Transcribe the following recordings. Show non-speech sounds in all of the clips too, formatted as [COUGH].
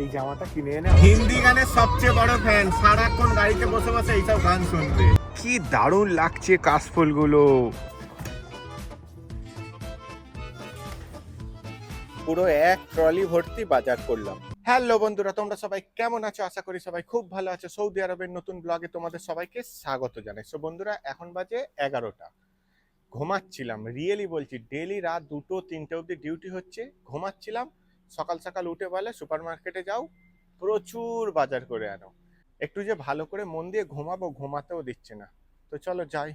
এই জামাটা কিনে এনে হিন্দি গানের সবচেয়ে বড় ফ্যান সারাক্ষণ গাড়িতে বসে বসে এইসব গান শুনবে। কি দারুণ লাগছে কাশফুলগুলো। পুরো এক ট্রলি ভর্তি বাজার করলাম। হ্যালো বন্ধুরা তোমরা সবাই কেমন আছো? আশা করি সবাই খুব ভালো আছো। সৌদি আরবের নতুন ব্লগে তোমাদের সবাইকে স্বাগত জানাই। সো বন্ধুরা এখন বাজে এগারোটা। ঘুমাচ্ছিলাম রিয়েলি বলছি ডেলি রাত দুটো তিনটে অবধি ডিউটি হচ্ছে। ঘুমাচ্ছিলাম সকাল সকাল উঠে বলে সুপার মার্কেটে যাও, প্রচুর বাজার করে আনো। একটু যে ভালো করে মন দিয়ে ঘুমাবো, ঘুমাতেও দিচ্ছে না। তো চলো যাই,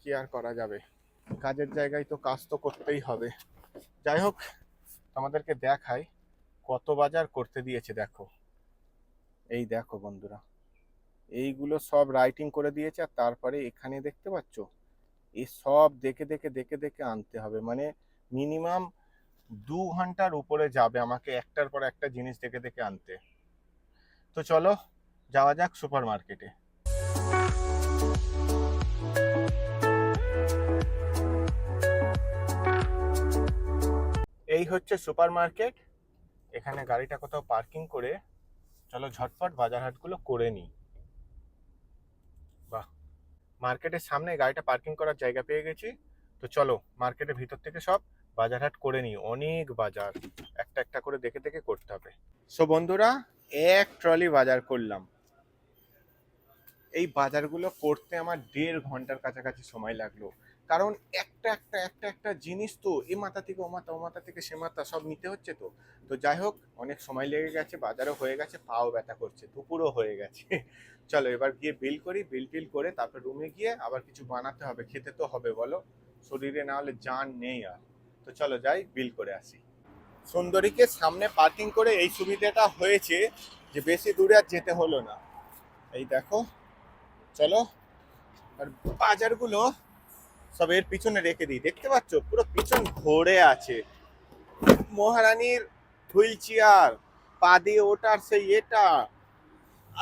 কি আর করা যাবে? কাজের জায়গায় তো কাজ তো করতেই হবে। যাই হোক আমাদেরকে দেখাই কত বাজার করতে দিয়েছে, দেখো। এই দেখো বন্ধুরা, এইগুলো সব রাইটিং করে দিয়েছে, আর তারপরে এখানে দেখতে পাচ্ছ? এই সব দেখে দেখে দেখে দেখে আনতে হবে। মানে মিনিমাম দু ঘণ্টার উপরে যাবে আমাকে একটার পর একটা জিনিস দেখে দেখে আনতে। তো চলো, যাওয়া যাক সুপার মার্কেটে এই হচ্ছে সুপার মার্কেট এখানে গাড়িটা কোথাও পার্কিং করে চলো ঝটপট বাজার হাটগুলো করে নিই। বাহ, মার্কেটের সামনে গাড়িটা পার্কিং করার জায়গা পেয়ে গেছি। তো চলো, মার্কেটের ভিতর থেকে সব বাজার হাট করে নিই অনেক বাজার। একটা একটা করে দেখে দেখে করতে হবে। সো বন্ধুরা, এক ট্রলি বাজার করলাম। এই বাজারগুলো করতে আমার দেড় ঘণ্টার কাছাকাছি সময় লাগল। কারণ একটা একটা একটা একটা জিনিস তো, এ মাথা থেকে ও মাথা ও মাথা থেকে সে মাথা, সব নিতে হচ্ছে তো। তো যাই হোক, অনেক সময় লেগে গেছে, বাজারও হয়ে গেছে, পাও ব্যথা করছে, দুপুরও হয়ে গেছে। [LAUGHS] চলো এবার গিয়ে বিল করি, বিল টিল করে তারপর রুমে গিয়ে আবার কিছু বানাতে হবে, খেতে তো হবে, বলো। শরীরে না হলে জান নেই আর। তো চলো যাই, বিল করে আসি। সুন্দরীকে সামনে পার্কিং করে এই সুবিধাটা হয়েছে যে বেশি দূরে আর যেতে হলো না। এই দেখো, চলো, আর বাজারগুলো সব এর পিছনে রেখে দিই। দেখতে পাচ্ছ, পুরো পিছন ভরে আছে। মহারানীর হুইল চেয়ার, পা দিয়ে ওটার সেই এটা,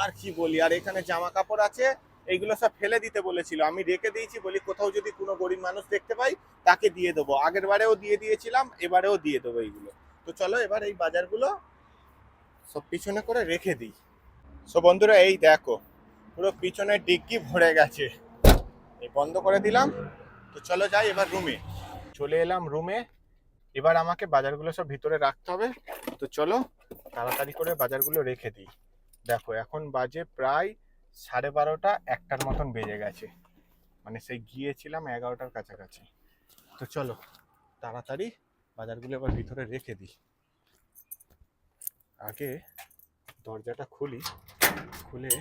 আর কি বলি? আর এখানে জামা কাপড় আছে এইগুলো সব ফেলে দিতে বলেছিল। আমি রেখে দিয়েছি বলি, কোথাও যদি কোনো গরিব মানুষ দেখতে পাই, তাকে দিয়ে দেবো। আগের বারেও দিয়ে দিয়েছিলাম, এবারেও দিয়ে দেবো এইগুলো। তো চলো এবার এই বাজারগুলো সব পিছনে করে রেখে দিই। সো বন্ধুরা, এই দেখো, পুরো পিছনে ডিগ্গি ভরে গেছে। এই বন্ধ করে দিলাম। তো চলো যাই এবার রুমে চলে এলাম রুমে এবার আমাকে বাজারগুলো সব ভিতরে রাখতে হবে। তো চলো, তাড়াতাড়ি করে বাজারগুলো রেখে দিই। দেখো, এখন বাজে প্রায় সাড়ে বারোটা একটার মতন বেজে গেছে। মানে সেই গিয়েছিলাম এগারোটার কাছাকাছি। তো চলো, তাড়াতাড়ি বাজারগুলো এবার ভিতরে রেখে দিই। আগে দরজাটা খুলি, খুলে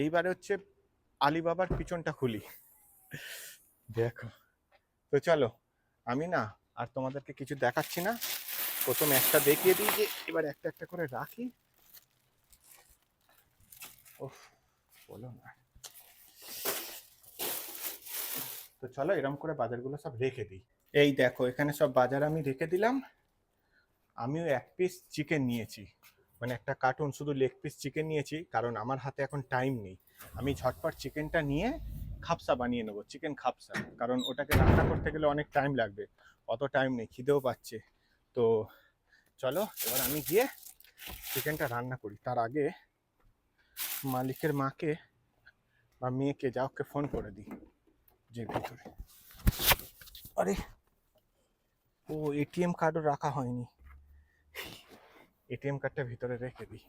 এইবারে হচ্ছে আলিবাবার পিছনটা খুলি। দেখো, তো চলো, আমি না আর তোমাদেরকে কিছু দেখাচ্ছি না। প্রথম একটা দেখিয়ে দিই যে এবার একটা একটা করে রাখি। ওফ বলো না। তো চলো এরকম করে বাজারগুলো সব রেখে দিই। এই দেখো, এখানে সব বাজার আমি রেখে দিলাম। আমিও এক পিস চিকেন নিয়েছি। মানে একটা কার্টুন শুধু লেগ পিস চিকেন নিয়েছি, কারণ আমার হাতে এখন টাইম নেই। আমি ঝটপট চিকেনটা নিয়ে খাপসা বানিয়ে নেব চিকেন খাপসা কারণ ওটাকে রান্না করতে গেলে অনেক টাইম লাগবে। অত টাইম নেই, খিদেও পাচ্ছে। তো চলো, এবার আমি গিয়ে চিকেনটা রান্না করি। তার আগে মালিকের মাকে বা মেয়েকে যা ওকে ফোন করে দিই, যে ভিতরে। আরে, ও এটিএম কার্ডও রাখা হয়নি। এটিএম কার্ডটা ভিতরে রেখে দিই।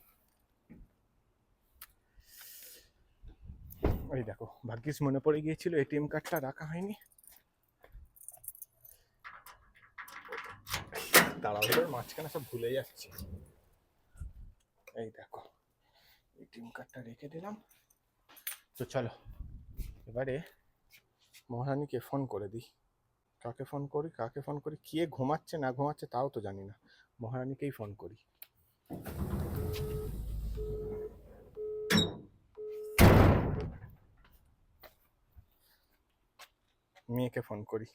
ওই দেখো, ভাগ্যিস মনে পড়ে গিয়েছিল এটিএম কার্ডটা রাখা হয়নি। তাড়াহুড়োর মাঝখানে সব ভুলে যাচ্ছি। এই দেখো। এটিএম কার্ডটা রেখে দিলাম। তো চলো এবারে মহারানীকে ফোন করে দিই। কাকে ফোন করি? কাকে ফোন করি? কে ঘুমাচ্ছে না ঘুমাচ্ছে তাও তো জানি না। মহারানীকেই ফোন করি। মেয়েকে ফোন করি।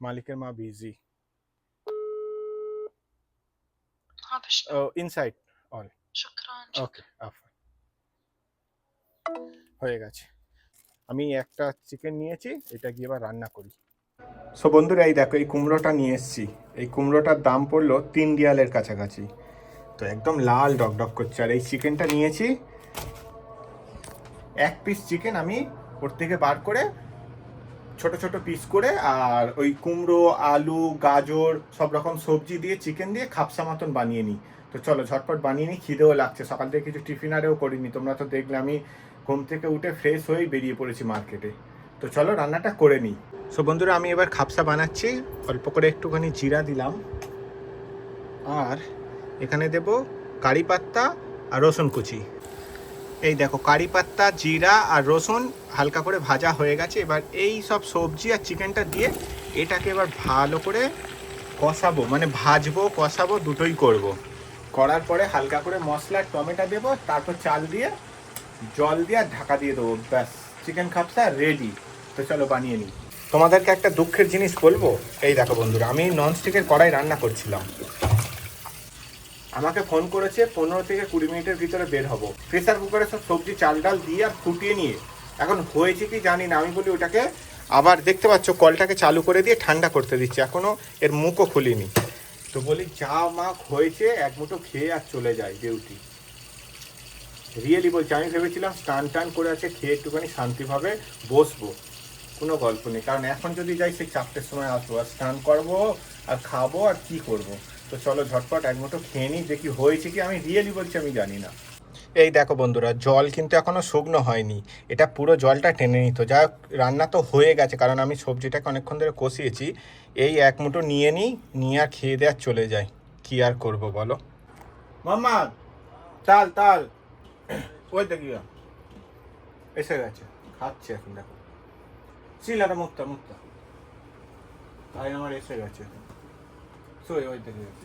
মালিকের মা বিজি ইনসাইড অল ওকে হয়ে গেছে। আমি একটা চিকেন নিয়েছি এটা গিয়ে এবার রান্না করি। সো বন্ধুরা এই দেখো এই কুমড়োটা নিয়ে এসেছি। এই কুমড়োটার দাম পড়ল তিন রিয়ালের কাছাকাছি। তো একদম লাল ডকডক করছে। আর এই চিকেনটা নিয়েছি এক পিস চিকেন আমি ওর থেকে বার করে ছোট ছোট পিস করে আর ওই কুমড়ো আলু গাজর সব রকম সবজি দিয়ে চিকেন দিয়ে খাপসা মতন বানিয়ে নিই। তো চলো ঝটপট বানিয়ে নিই, খিদেও লাগছে। সকাল থেকে কিছু টিফিন আরেও করিনি। তোমরা তো দেখলে আমি ঘুম থেকে উঠে ফ্রেশ হয়েই বেরিয়ে পড়েছি মার্কেটে তো চলো রান্নাটা করে নিই। সো বন্ধুরা, আমি এবার খাপসা বানাচ্ছি। অল্প করে একটুখানি জিরা দিলাম। আর এখানে দেব কারি পাত্তা আর রসুন কুচি। এই দেখো, কারি পাত্তা, জিরা আর রসুন হালকা করে ভাজা হয়ে গেছে। এবার এই সব সবজি আর চিকেনটা দিয়ে এটাকে এবার ভালো করে কষাবো। মানে ভাজবো, কষাবো, দুটোই করব। করার পরে হালকা করে মশলা, টমেটো দেবো, তারপর চাল দিয়ে জল দিয়ে ঢাকা দিয়ে দেবো। ব্যাস চিকেন খাপসা রেডি তো চলো বানিয়ে নিই। তোমাদেরকে একটা দুঃখের জিনিস বলব? এই দেখো বন্ধুরা, আমি ননস্টিকের কড়াই রান্না করছিলাম। আমাকে ফোন করেছে, পনেরো থেকে কুড়ি মিনিটের ভিতরে বের হব। প্রেসার কুকারে সব সবজি, চাল ডাল দিয়ে আর ফুটিয়ে নিয়ে। এখন হয়েছে কি জানি না, আমি বলি ওটাকে আবার দেখতে পাচ্ছ, কলটাকে চালু করে দিয়ে ঠান্ডা করতে দিচ্ছি। এখনও এর মুখও খুলিনি। তো বলি, চা মাখ হয়েছে, এক মুঠো খেয়ে আর চলে যায় ডিউটি। রিয়েলি বলছি, আমি ভেবেছিলাম স্নান টান করে আছে, খেয়ে একটুখানি শান্তিভাবে বসবো। কোনো গল্প নেই, কারণ এখন যদি যাই, সেই চারটের সময় আসব। আর স্নান করব, আর খাব, আর কি করব? তো চলো ঝটপট এক মুঠো খেয়ে নিই, দেখি হয়েছে কি? আমি রিয়েলি বলছি, আমি জানি না। এই দেখো বন্ধুরা, জল কিন্তু এখনও শুকনো হয়নি। এটা পুরো জলটা টেনে নিত। যা রান্না তো হয়ে গেছে, কারণ আমি সবজিটাকে অনেকক্ষণ ধরে কষিয়েছি। এই এক মুঠো নিয়ে নিই, নিয়ে আর খেয়ে দেওয়ার চলে যাই। কি আর করব বলো? মাম্মা তাল তাল ওই দেখি এসে গেছে, খাচ্ছে এখন দেখো। শিলাটা মুক্তা মুক্তা তাই আমার এসে গেছে সই ওই দেখে গেছি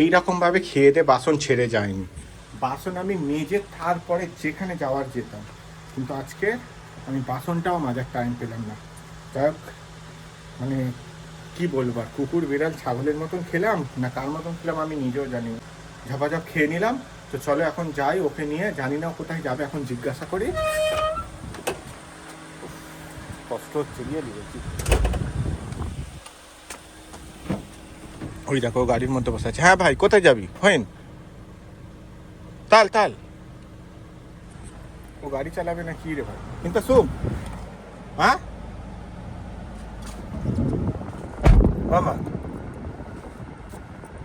এই রকম ভাবে খেয়ে দে বাসন ছেড়ে যায়নি। বাসন আমি মেজে তারপরে যেখানে যাওয়ার যেতাম। কিন্তু আজকে আমি বাসনটাও মাজার টাইম পেলাম না। যাই মানে কি বলব আর কুকুর বিড়াল ছাগলের মতন খেলাম না কার মতন খেলাম আমি নিজেও জানি না। ঝাপাঝাপ খেয়ে নিলাম তো চলো এখন যাই ওকে নিয়ে জানি না কোথায় যাবে এখন জিজ্ঞাসা করি। কষ্ট হচ্ছে গিয়ে দিয়েছি ওই দেখো ও গাড়ির মধ্যে বসে আছে হ্যাঁ ভাই কোথায় যাবি হইন তাল তাল ও গাড়ি চালাবে না কি রে ভাই কিন্তু শুভ হ্যাঁ Mama.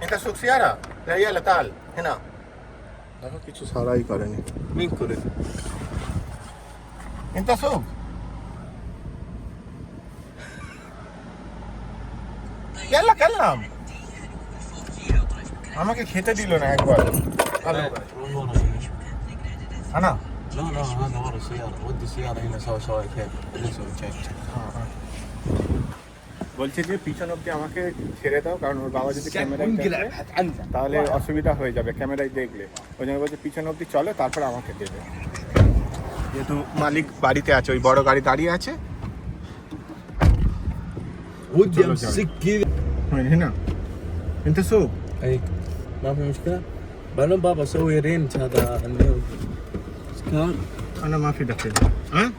Inte såg Sierra? Det gäller tal. Hena. দেখো কিছু সারাই করেনি مين كوري؟ انت سوق يلا كلم আমাকে খেতে দিল না একবার হ্যালো وين ورا هنا؟ আনা لا لا هذا ورا السيارة ودي السيارة هنا سوا سوا كيف اللي سوي شيك বলছে যে পিছন অব্দি আমাকে ছেড়ে দাও কারণ ওর বাবা যদি ক্যামেরায় দেখে, حتعنزع তাহলে অসুবিধা হয়ে যাবে ক্যামেরায় দেখলে ওই জন্য বলছে পিছন অব্দি চলো তারপর আমাকে দেবে যেহেতু মালিক বাড়িতে আছে ওই বড় গাড়ি দাঁড়িয়ে আছে ودي جلو امسك كذا من هنا انت سوق اي ما في مشكلة بعدين بابا اسوي رينت هذا النيو سكان انا ما في دخل হ্যাঁ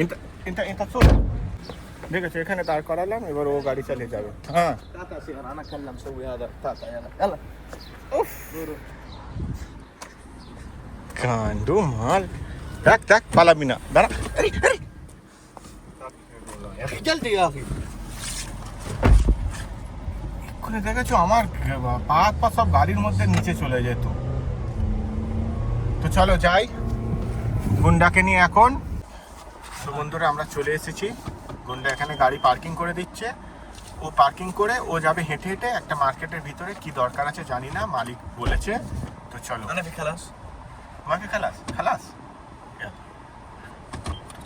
انت انت انت سوق দেখেছো এখানে দাঁড় করালাম এবার ও গাড়ি চালিয়ে যাবে হ্যাঁ تعال سيارة انا اكلم سوي هذا تعال تعال يلا يلا উফ কান্ডু মাল দেখ দেখ পালাবি না দাঁড়া আরে আরে يا اخي جلدي يا اخي এতক্ষণে দেখেছ? আমার পা পা সব গাড়ির মধ্যে নিচে চলে যেত। তো চলো যাই। গুন্ডাকে নিয়ে এখন। তো বন্ধুরা আমরা চলে এসেছি। গুন্ডা এখানে গাড়ি পার্কিং করে দিচ্ছে। ও পার্কিং করে ও যাবে হেঁটে হেঁটে একটা মার্কেটের ভিতরে। কি দরকার আছে জানি না মালিক বলেছে। তো চলো। খালাস? আমাকে খালাস? খালাস?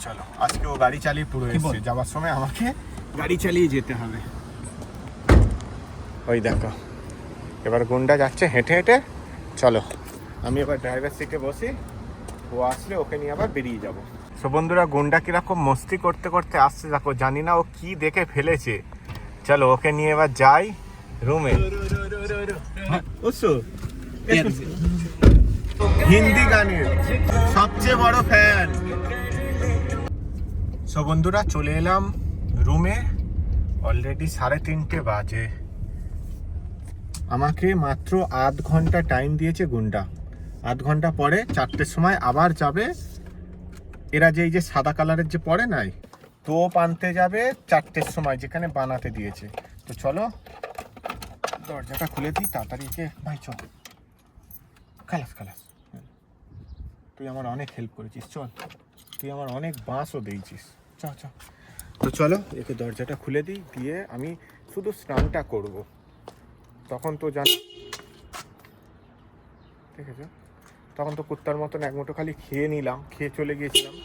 চলো আজকে ও গাড়ি চালিয়ে পুরো এসেছে। যাওয়ার সময় আমাকে গাড়ি চালিয়ে যেতে হবে। ওই দেখো। এবার গুন্ডা যাচ্ছে হেঁটে হেঁটে। চলো। আমি এবার ড্রাইভার সিটে বসি। ও আসলে ওকে নিয়ে আবার বেরিয়ে যাব। সো বন্ধুরা, গুন্ডা কীরকম মস্তি করতে করতে আসছে দেখো, জানি না ও কি দেখে ফেলেছে। চলো, ওকে নিয়ে এবার যাই রুমে হিন্দি গানের সবচেয়ে বড় ফ্যান সো বন্ধুরা, চলে এলাম রুমে অলরেডি সাড়ে তিনটে বাজে। আমাকে মাত্র আধ ঘণ্টা টাইম দিয়েছে গুন্ডা। আধ ঘণ্টা পরে চারটের সময় আবার যাবে। এরা যে এই যে সাদা কালারের যে পরে নাই টোপ আনতে যাবে চারটের সময়, যেখানে বানাতে দিয়েছে। তো চলো, দরজাটা খুলে দিই, তাড়াতাড়ি কে ভাই, চল। খালাস খালাস। তুই আমার অনেক হেল্প করেছিস, চল। তুই আমার অনেক বাঁশও দিয়েছিস। চ চ। তো চলো, একে দরজাটা খুলে দিই, দিয়ে আমি শুধু স্নানটা করব। তখন তো জান ঠিক আছে? তখন তো কুত্তার মতন এক মুঠো খালি খেয়ে নিলাম, খেয়ে চলে গিয়েছিলাম।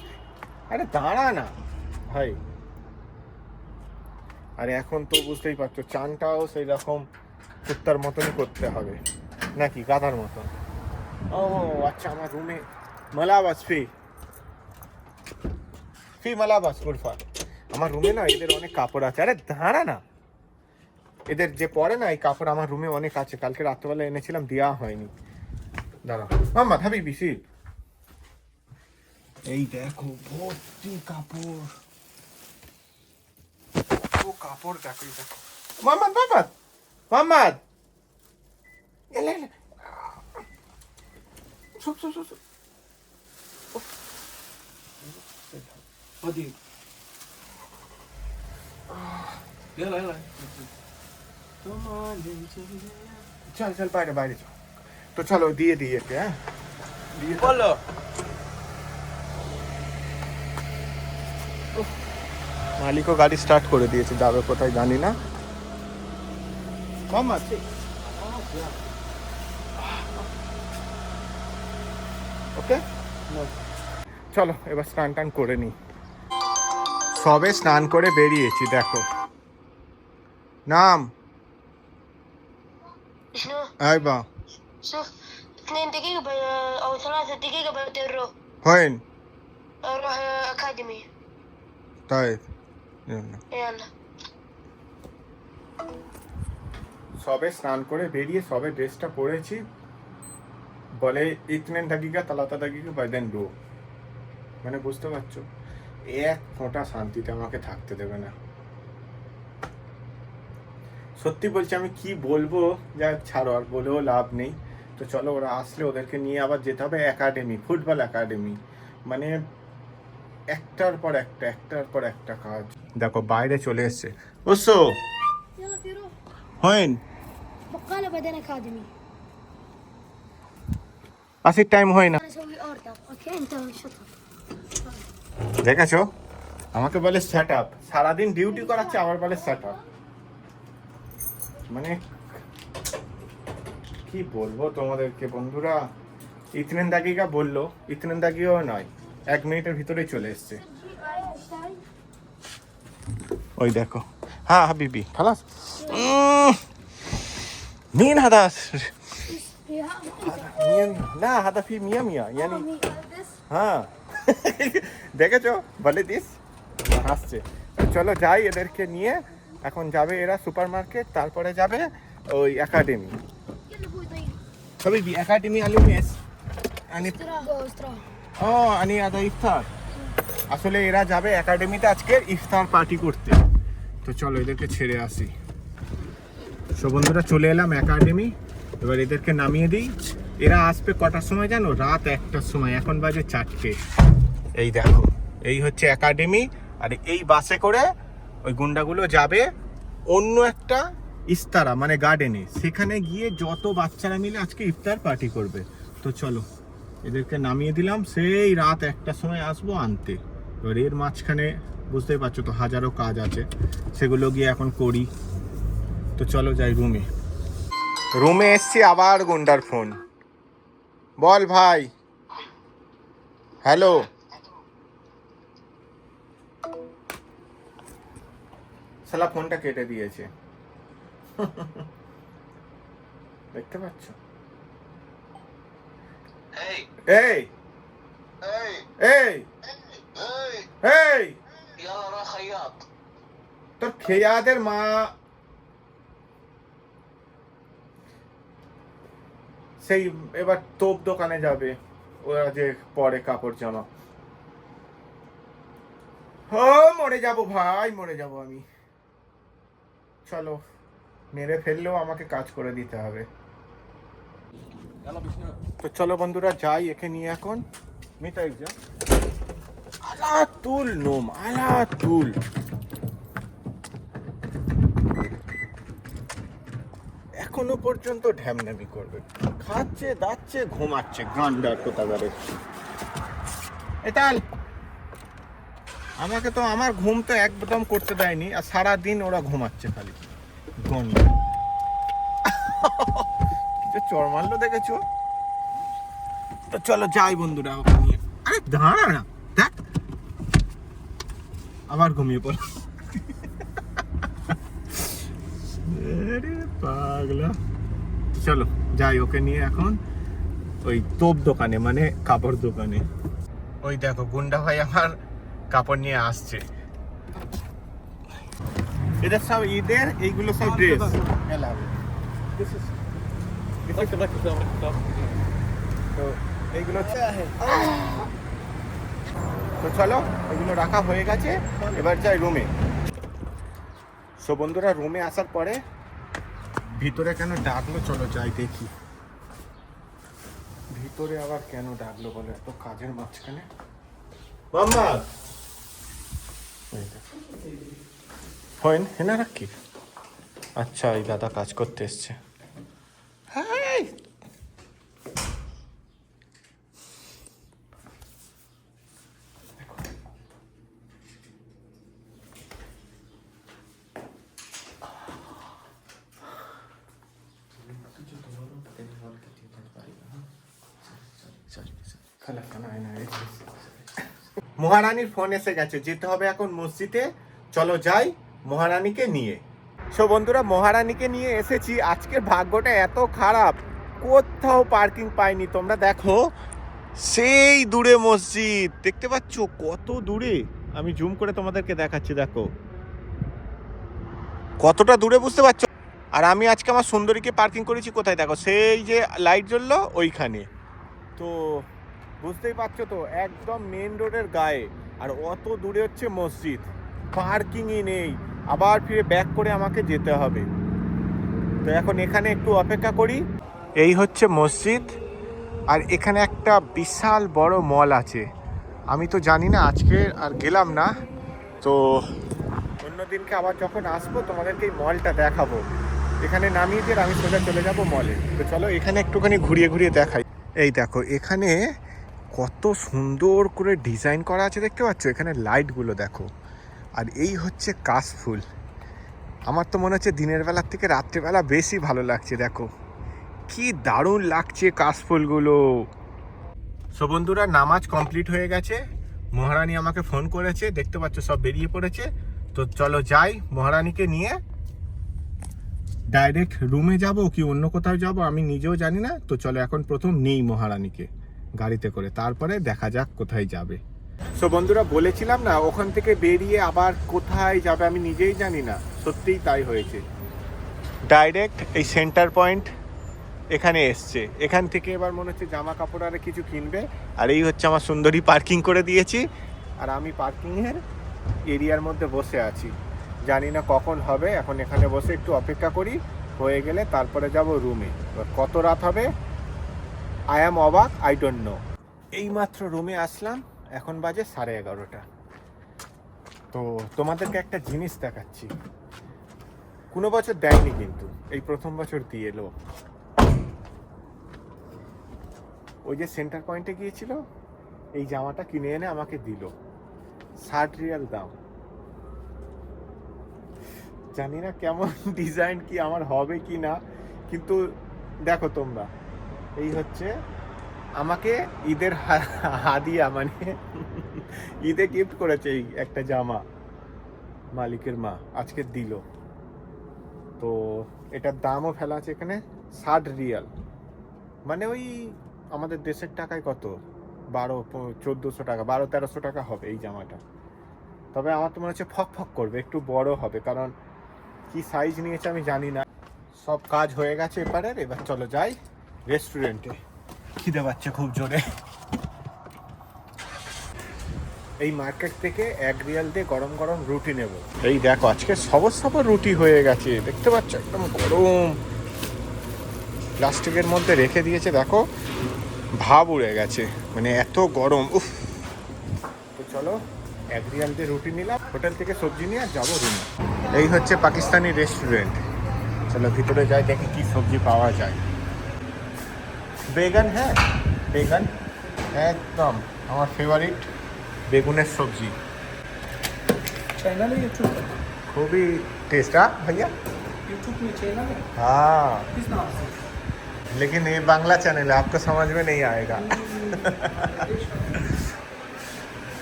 আরে দাঁড়া না, ভাই। আরে এখন তো বুঝতেই পারছ, চানটাও সেই রকম কুত্তার মতনই করতে হবে। নাকি গাধার মতন? ও আচ্ছা আমার রুমে মালাবাস ফি। ফি মালাবাস গুরফা আমার রুমে না এদের অনেক কাপড় আছে। আরে দাঁড়া না। এদের যে পরে না, এই কাপড় আমার রুমে অনেক আছে। কালকে রাত্রেবেলা এনেছিলাম দেওয়া হয়নি। দাঁড়া। মাম্মা ভাবি বিসি এই দেখো, ভর্তি কাপড়। কাপড় দেখো দেখো। 디? চল চল বাইরে বাইরে চল। তো চলো দিয়ে দিই একে হ্যাঁ? দিয়ে বলো। মালিকও গাড়ি স্টার্ট করে দিয়েছে যাবে কোথায় জানি না। কম আছে। ওকে? চলো এবার স্নান টান করে নিই। সবে স্নান করে বেরিয়েছি দেখো। নাম। شنو؟ আইবা شوف اثنين دقيقة ب- أو ثلاثة دقيقة بدر হয়েন أروح أكاديمي তাই يلا সবে স্নান করে বেরিয়ে সবে ড্রেসটা পরেছি বলে ইতনেন দাগিকা তালাতা দাগিকা বাই দেন ডো মানে বুঝতে পারছো এক ফোঁটা শান্তিতে আমাকে থাকতে দেবে না সত্যি বলছি আমি কি বলব? যা ছাড়ো আর বলেও লাভ নেই। তো চলো ওরা আসলে ওদেরকে নিয়ে আবার যেতে হবে একাডেমি ফুটবল একাডেমি মানে একটার পর একটা একটার পর একটা কাজ। দেখো বাইরে চলে এসছে। ওসো! হইন! আসির টাইম হয় না। দেখেছ? আমাকে বলে সেট আপ সারাদিন ডিউটি করাচ্ছে আবার বলে সেট আপ মানে কি বলবো তোমাদেরকে বন্ধুরা ইতনেন দাগিকা বললো ইতনেন দাগিও নয় এক মিনিটের ভিতরেই চলে এসছে ওই দেখো হ্যাঁ হাবিবি খালাস উম, মিন হাদাস يا মিয়া মিয়া না হাদাফি মিয়া মিয়া ইয়ানি بس হ্যাঁ [LAUGHS] দেখেছো বলে দিস হাসছে চলো যাই এদেরকে নিয়ে এখন যাবে এরা সুপার মার্কেট তারপরে যাবে ওই একাডেমি يلا ابوي طيب حبيبي একাডেমি আলুমেস আনি استراحة استراحة ও আনি আদা ইফতার আসলে এরা যাবে একাডেমিতে আজকে ইফতার পার্টি করতে তো চলো এদেরকে ছেড়ে আসি সো বন্ধুরা চলে এলাম একাডেমি এবার এদেরকে নামিয়ে দিই এরা আসবে কটার সময় জানো রাত একটার সময় এখন বাজে চারটে এই দেখো এই হচ্ছে একাডেমি আর এই বাসে করে ওই গুন্ডাগুলো যাবে অন্য একটা ইস্তারা মানে গার্ডেনে সেখানে গিয়ে যত বাচ্চারা মিলে আজকে ইফতার পার্টি করবে। তো চলো, এদেরকে নামিয়ে দিলাম। সেই রাত একটার সময় আসব আনতে। এবার এর মাঝখানে, বুঝতেই পারছ তো হাজারো কাজ আছে। সেগুলো গিয়ে এখন করি। তো চলো যাই রুমে রুমে এসছি, আবার গুন্ডার ফোন বল ভাই। হ্যালো সালা ফোনটা কেটে দিয়েছে। দেখতে পাচ্ছ? এই। এই। এই। তোর খেয়াদের মা। সেই এবার তোপ দোকানে যাবে। ওরা যে পরে কাপড় জামা। ও মরে যাব ভাই মরে যাব আমি। চলো, মেরে ফেললেও আমাকে কাজ করে দিতে হবে। তো চলো বন্ধুরা, যাই একে নিয়ে এখন। মিটাই যা। আলা তুল নোম আলা তুল এখনও পর্যন্ত ঢ্যামনামি করবে। খাচ্ছে, দাচ্ছে, ঘুমাচ্ছে গান্ডার কোথাকারে এটাল আমাকে তো আমার ঘুম তো একদম করতে দেয়নি, আর সারা দিন ওরা ঘুমাচ্ছে খালি। গন্ডা চর মারলো দেখেছ? তো চলো যাই বন্ধুরা ওকে নিয়ে। আরে দাঁড়া না, দেখ। আবার ঘুমিয়ে পড়ো। পাগলা। চলো যাই ওকে নিয়ে এখন ওই তোপ দোকানে মানে কাপড় দোকানে। ওই দেখো, গুন্ডা ভাই আমার কাপড় নিয়ে আসছে। এদের সব ঈদের এইগুলো সব ড্রেস তো এইগুলো তো চলো এগুলো রাখা হয়ে গেছে। এবার যাই রুমে সো বন্ধুরা রুমে আসার পরে ভিতরে কেন ডাকলো? চলো যাই দেখি। ভিতরে আবার কেন ডাকলো বলে? এত কাজের মাঝখানে। মোহাম্মদ! ফোন না কি আচ্ছা এই দাদা কাজ করতে এসছে মহারানীর ফোন এসে গেছে, যেতে হবে এখন মসজিদে। চলো যাই মহারানীকে নিয়ে। সো বন্ধুরা, মহারানীকে নিয়ে এসেছি। আজকের ভাগ্যটা এত খারাপ, কোথাও পার্কিং পাইনি। তোমরা দেখো, সেই দূরে মসজিদ। দেখতে পাচ্ছ কত দূরে? আমি জুম করে তোমাদেরকে দেখাচ্ছি, দেখো। কতটা দূরে বুঝতে পারছ? আর আমি আজকে আমার সুন্দরীকে পার্কিং করেছি কোথায়? দেখো, সেই যে লাইট জ্বললো ওইখানে। তো বুঝতেই পারছ তো, একদম মেন রোডের গায়ে। আর অত দূরে হচ্ছে মসজিদ। পার্কিংই নেই। আবার ফিরে ব্যাক করে আমাকে যেতে হবে। তো এখন এখানে একটু অপেক্ষা করি। এই হচ্ছে মসজিদ। আর এখানে একটা বিশাল বড় মল আছে। আমি তো জানি না আজকে আর গেলাম না। তো অন্য দিনকে আবার যখন আসব, তোমাদেরকে এই মলটা দেখাবো। এখানে নামিয়ে দিয়ে আমি সোজা চলে যাব মলে তো চলো এখানে একটুখানি ঘুরিয়ে ঘুরিয়ে দেখাই। এই দেখো, এখানে কত সুন্দর করে ডিজাইন করা আছে দেখতে পাচ্ছ? এখানে লাইটগুলো দেখো। আর এই হচ্ছে কাশফুল। আমার তো মনে হচ্ছে দিনের বেলার থেকে রাত্রেবেলা বেশি ভালো লাগছে, দেখো। কি দারুণ লাগছে কাশফুলগুলো। সো বন্ধুরা, নামাজ কমপ্লিট হয়ে গেছে। মহারানী আমাকে ফোন করেছে, দেখতে পাচ্ছ সব বেরিয়ে পড়েছে। তো চলো যাই মহারানীকে নিয়ে। ডাইরেক্ট রুমে যাব কি অন্য কোথাও যাব আমি নিজেও জানি না। তো চলো এখন প্রথম নেই মহারানীকে। গাড়িতে করে, তারপরে দেখা যাক কোথায় যাবে। সো বন্ধুরা, বলেছিলাম না, ওখান থেকে বেরিয়ে আবার কোথায় যাবে আমি নিজেই জানি না, সত্যিই তাই হয়েছে। ডাইরেক্ট এই সেন্টার পয়েন্ট এখানে এসছে। এখান থেকে এবার মনে হচ্ছে জামা কাপড় আর কিছু কিনবে। আর এই হচ্ছে আমার সুন্দরী পার্কিং করে দিয়েছি। আর আমি পার্কিংয়ের এরিয়ার মধ্যে বসে আছি। জানি না কখন হবে, এখন এখানে বসে একটু অপেক্ষা করি। হয়ে গেলে তারপরে যাব রুমে কত রাত হবে? আই অ্যাম অবাক আই ডোন্ট নো এইমাত্র রুমে আসলাম, এখন বাজে সাড়ে এগারোটা। তো তোমাদেরকে একটা জিনিস দেখাচ্ছি। কোনো বছর দেয়নি কিন্তু, এই প্রথম বছর দিয়ে এলো। ওই যে সেন্টার পয়েন্টে গিয়েছিল, এই জামাটা কিনে এনে আমাকে দিল। ষাট রিয়াল দাম। জানি না কেমন [LAUGHS] ডিজাইন কি আমার হবে কি না, কিন্তু দেখো তোমরা এই হচ্ছে আমাকে ঈদের হাদিয়া মানে ঈদে গিফট করেছে এই একটা জামা মালিকের মা, আজকে দিল। তো এটার দামও ফেলা আছে এখানে ষাট রিয়াল। মানে ওই আমাদের দেশের টাকায় কত? বারো চোদ্দোশো টাকা, বারো, তেরোশো টাকা হবে এই জামাটা। তবে আমার তো মনে হচ্ছে ফক ফক করবে, একটু বড় হবে, কারণ কি সাইজ নিয়েছে আমি জানি না। সব কাজ হয়ে গেছে এবারের, এবার চলো যাই। রেস্টুরেন্টে খিদে পাচ্ছে খুব জোরে। এই মার্কেট থেকে এক রিয়াল দিয়ে গরম গরম রুটি নেব। এই দেখো, আজকে সবর সবর রুটি হয়ে গেছে, দেখতে পাচ্ছ? একদম গরম। প্লাস্টিকের মধ্যে রেখে দিয়েছে, দেখো, ভাব উড়ে গেছে মানে এত গরম, উফ। তো চলো, এক রিয়াল দিয়ে রুটি নিলাম, হোটেল থেকে সবজি নিয়ে আর যাব রুমে। এই হচ্ছে পাকিস্তানি রেস্টুরেন্ট চলো ভিতরে যাই, দেখি কি সবজি পাওয়া যায়। বেগন হ্যাঁ বেগন একদম আমার ফেভারিট বেগুনের সবজি चैनल है यूट्यूब पर খুবই टेस्ट हाँ भैया यूट्यूब में चैनल है हाँ किस नाम से लेकिन ये बांग्ला चैनल है आपको समझ में नहीं आएगा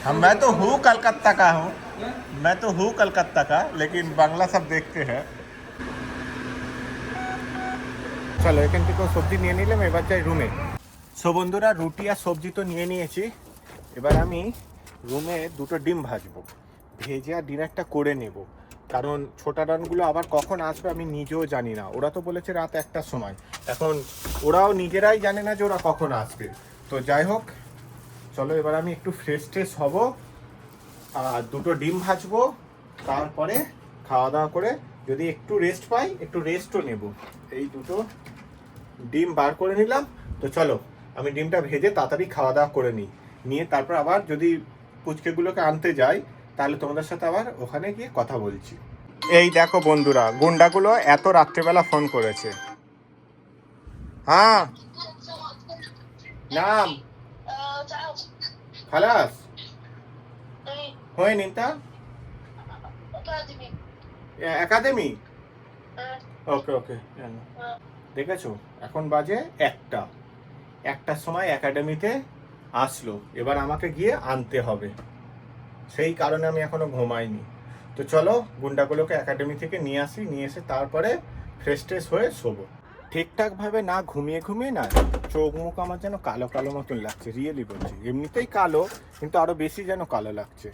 हम मैं तो हूँ कलकत्ता का हूँ मैं तो हूँ कलकत्ता का लेकिन बांग्ला सब देखते हैं চলো, এখান থেকে সবজি নিয়ে নিলাম, এবার যাই রুমে সো বন্ধুরা, রুটি আর সবজি তো নিয়ে নিয়েছি। এবার আমি রুমে দুটো ডিম ভাজবো। ভেজে আর ডিনারটা করে নেব। কারণ ছোটা ডানগুলো আবার কখন আসবে আমি নিজেও জানি না। ওরা তো বলেছে রাত একটার সময়। এখন ওরাও নিজেরাই জানে না যে ওরা কখন আসবে। তো যাই হোক, চলো এবার আমি একটু ফ্রেশ ট্রেশ হব আর দুটো ডিম ভাজবো। তারপরে খাওয়া দাওয়া করে যদি একটু রেস্ট পাই, একটু রেস্টও নেব। এই দুটো ডিম বার করে নিলাম। তো চলো আমি ডিমটা ভেজে তাড়াতাড়ি খাওয়া দাওয়া করে নিই। নিয়ে তারপর আবার যদি পুচকেগুলোকে আনতে যাই তাহলে তোমাদের সাথে আবার ওখানে গিয়ে কথা বলছি। এই দেখো বন্ধুরা গুন্ডাগুলো এত রাত্রেবেলা ফোন করেছে। হ্যাঁ। নাম? খালাস? হয়ে নিতা একাডেমি? হ্যাঁ। ওকে ওকে দেখেছ? এখন বাজে একটা। একটার সময় একাডেমিতে আসলো। এবার আমাকে গিয়ে আনতে হবে। সেই কারণে আমি এখনও ঘুমাইনি। তো চলো, গুন্ডাগুলোকে একাডেমি থেকে নিয়ে আসি, নিয়ে এসে তারপরে ফ্রেশ ট্রেশ হয়ে শোবো। ঠিকঠাকভাবে না ঘুমিয়ে ঘুমিয়ে না, চোখ মুখ আমার যেন কালো কালো মতন লাগছে রিয়েলি বলছি। এমনিতেই কালো, কিন্তু আরও বেশি যেন কালো লাগছে।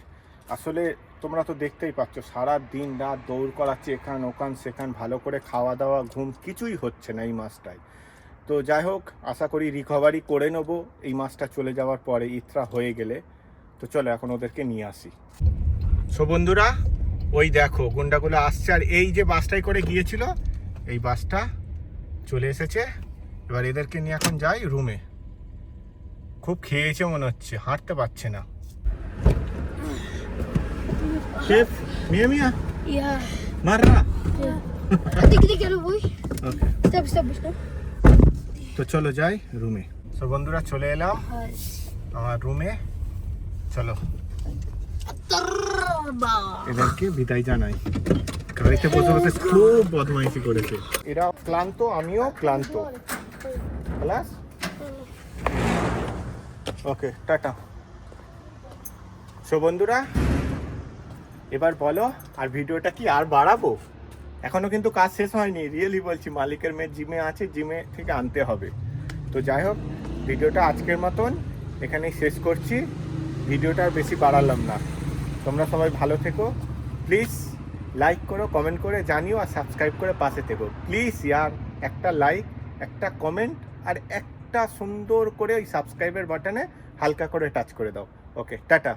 আসলে তোমরা তো দেখতেই পাচ্ছ, সারা দিন রাত দৌড় করাচ্ছে এখান ওখান সেখান, ভালো করে খাওয়া দাওয়া, ঘুম কিছুই হচ্ছে না এই মাসটায়। তো যাই হোক, আশা করি রিকভারি করে নেব। এই মাসটা চলে যাওয়ার পরে ইত্রা হয়ে গেলে, তো চলো এখন ওদেরকে নিয়ে আসি। সো বন্ধুরা, ওই দেখো, গুন্ডাগুলো আসছে। আর এই যে বাসটাই করে গিয়েছিল, এই বাসটা চলে এসেছে। এবার এদেরকে নিয়ে এখন যাই রুমে। খুব খেয়েছে মনে হচ্ছে, হাঁটতে পারছে না। Chef, Mia Mia? Yeah. Marra? Yeah. দিকে দিকে রুই ওকে স্টেপ স্টেপ তো চলো যাই রুমে তো বন্ধুরা চলে এলাম আমার রুমে চলো। এদেরকে বিদায় জানাই। গাড়িতে বসে বসে খুব বদমাইশি করেছে। এরা ক্লান্ত আমিও ক্লান্ত। Class okay tata. সো বন্ধুরা এবার বলো, আর ভিডিওটা কি আর বাড়াবো? এখনও কিন্তু কাজ শেষ হয়নি। রিয়েলি বলছি, মালিকের মেয়ে জিমে আছে, জিমে থেকে আনতে হবে। তো যাই হোক, ভিডিওটা আজকের মতন এখানেই শেষ করছি। ভিডিওটা আর বেশি বাড়ালাম না। তোমরা সবাই ভালো থেকো। প্লিজ লাইক করো কমেন্ট করে জানিও, আর সাবস্ক্রাইব করে পাশে থেকো। প্লিজ ইয়ার, একটা লাইক একটা কমেন্ট আর একটা সুন্দর করে ওই সাবস্ক্রাইবের বাটনে হালকা করে টাচ করে দাও। Okay tata.